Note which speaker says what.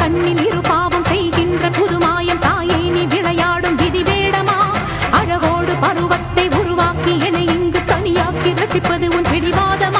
Speaker 1: கண்ணில் இரு பாவம் செய்கின்ற புது மாயம் தாயை நீ விளையாடும் விதி வேடமா அழகோடு பருவத்தை உருவாக்கி என இங்கு தனியாக்கி ரசிப்பது உன் பிடிவாதமா?